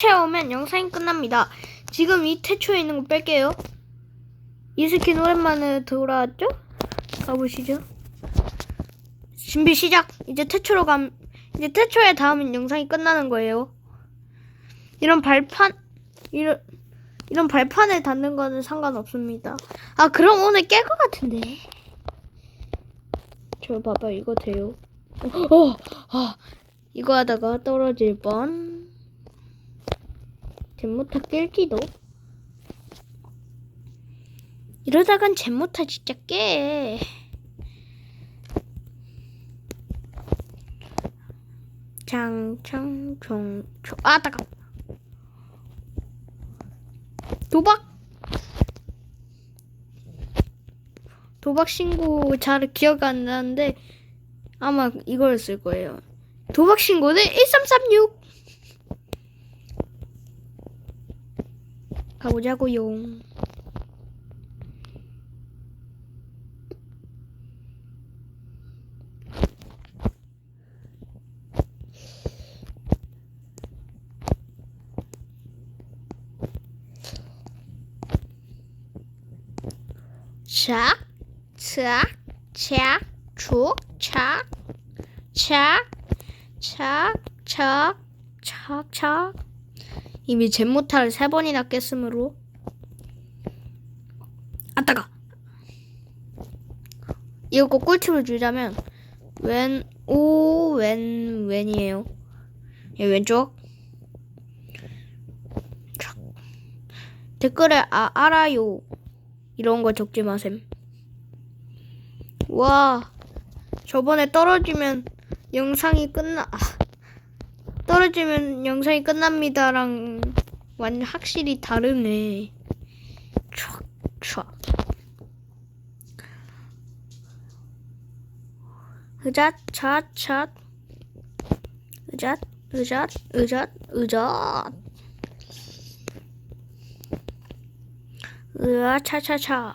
채우면 영상이 끝납니다. 지금 이 태초에 있는 거 뺄게요. 이 스킨 오랜만에 돌아왔죠? 가보시죠. 준비 시작. 이제 태초로 감. 이제 태초에 닿으면 영상이 끝나는 거예요. 이런 발판 이런 이런 발판에 닿는 거는 상관없습니다. 아 그럼 오늘 깰 것 같은데. 저 봐봐 이거 돼요. 어, 어, 아, 이거 하다가 떨어질 뻔. 잼모타 깰지도. 이러다간 잼모타 진짜 깨. 장창총 총. 아 따가. 도박. 도박 신고 잘 기억 안 나는데 아마 쓸 거예요. 도박 신고는 1336. 가보자고용. 차, 차, 차, 주, 차, 차, 차, 차, 차, 차. 이미 잼모타를 세 번이나 깼으므로. 아, 따가. 이거 꼭 꿀팁을 주자면, 왼, 오, 왼, 왼이에요. 예, 왼쪽. 착. 댓글에 아, 알아요. 이런 거 적지 마셈. 와, 저번에 떨어지면 영상이 끝나, 아, 떨어지면 영상이 끝납니다랑 완전 확실히 다르네. 촥, 촥. 으잣, 잣, 잣. 으잣, 으잣, 으잣, 으잣. 으아 차차차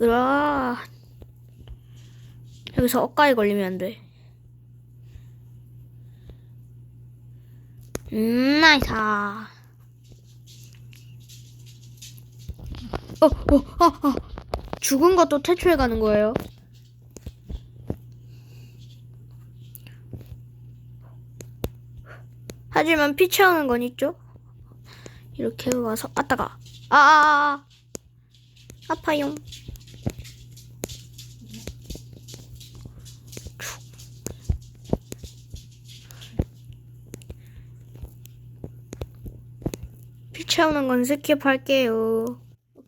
으아 여기서 억가에 걸리면 안 돼. 음 나이사 어, 어, 어, 어. 죽은 것도 퇴출해 가는 거예요. 하지만 피 채우는 건 있죠? 이렇게 와서 아따가 아, 아, 아. 아파용. 채우는 건 스킵할게요.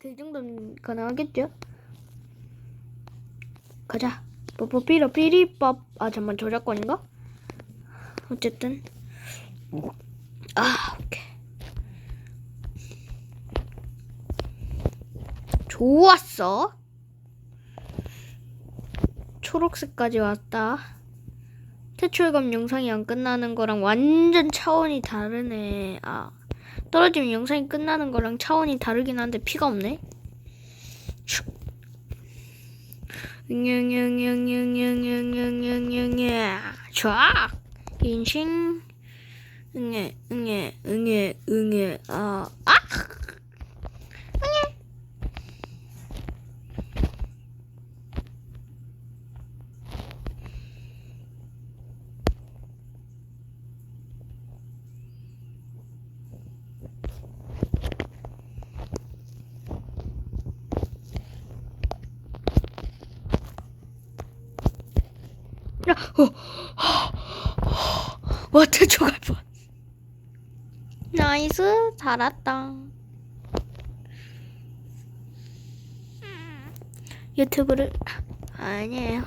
이 정도는 가능하겠죠? 가자. 뽀뽀삐로 삐리ป๊. 아, 잠만 저작권인가? 어쨌든. 아, 오케이. 좋았어. 초록색까지 왔다. 퇴출감 영상이 안 끝나는 거랑 완전 차원이 다르네. 아, 떨어지면 영상이 끝나는 거랑 차원이 다르긴 한데 피가 없네. 축. 응응응응응응응응응응 쫙 인신 응애 응애 응애 응애 아 아! 야, 어, 와, 퇴초갈 뻔. 나이스, 잘했다. 유튜브를 아니에요.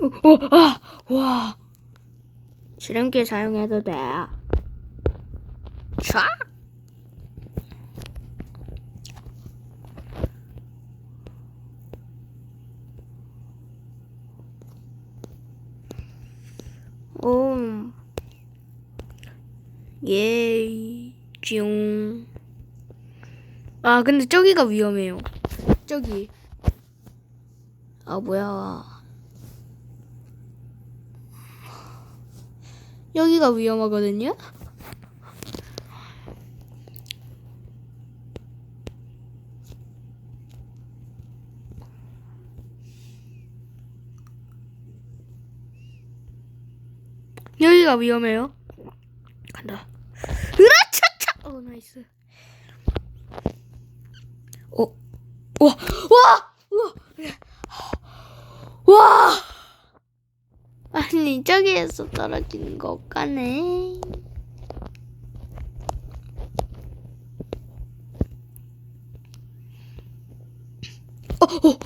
오, 오, 아, 와. 지름길 사용해도 돼. 촤. 오. 예. 쥐용. 아, 근데 저기가 위험해요. 저기. 아, 뭐야. 여기가 위험하거든요. 여기가 위험해요. 간다. 으라차차! 어, 나이스. 어, 와, 와, 우와, 와! 아니, 저기에서 떨어지는 거 까네. 어, 어,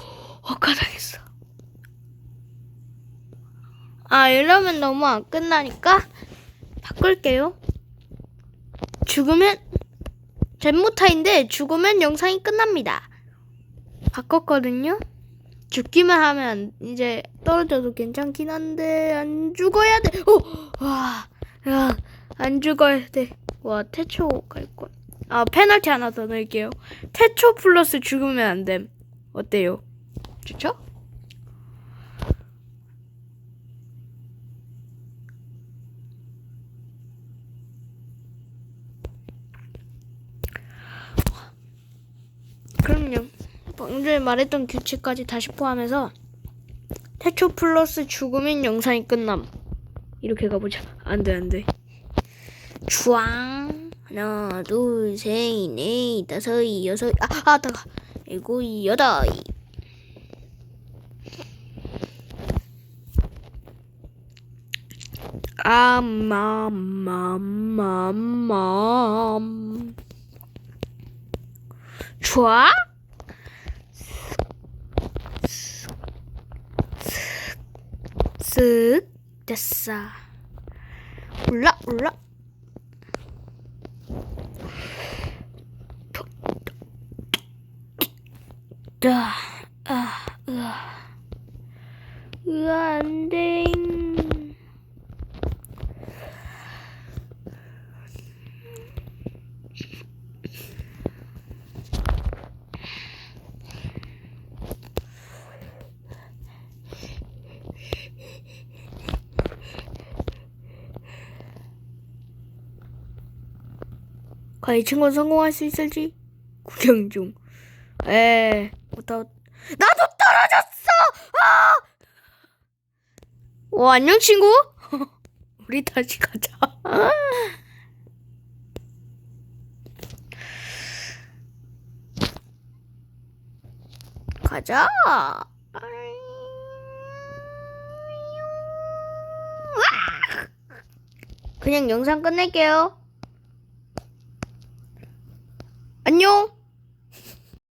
엇가당했어. 아, 이러면 너무 안 끝나니까 바꿀게요. 죽으면 젠모타인데 죽으면 영상이 끝납니다. 바꿨거든요. 죽기만 하면 안- 이제 떨어져도 괜찮긴 한데 안 죽어야 돼. 오, 와, 야, 안 죽어야 돼. 와, 태초 갈 걸. 아, 페널티 하나 더 넣을게요. 태초 플러스 죽으면 안 됨. 어때요? 좋죠? 그럼요. 방금 전에 말했던 규칙까지 다시 포함해서 태초 플러스 죽으면 영상이 끝남. 이렇게 가보자. 안 돼, 안 돼. 주황. 하나, 둘, 셋, 넷, 다섯, 여섯, 아, 아, 다가. 일곱, 여덟. 아맘맘맘맘 좋아? 쓱 됐어 올라 올라 아, 아, 으아. 으아, 안 돼. 과연 이 친구는 성공할 수 있을지 구경 중. 에, 못하. 나도 떨어졌어. 아! 오 안녕 친구. 우리 다시 가자. 가자. 그냥 영상 끝낼게요. 안녕.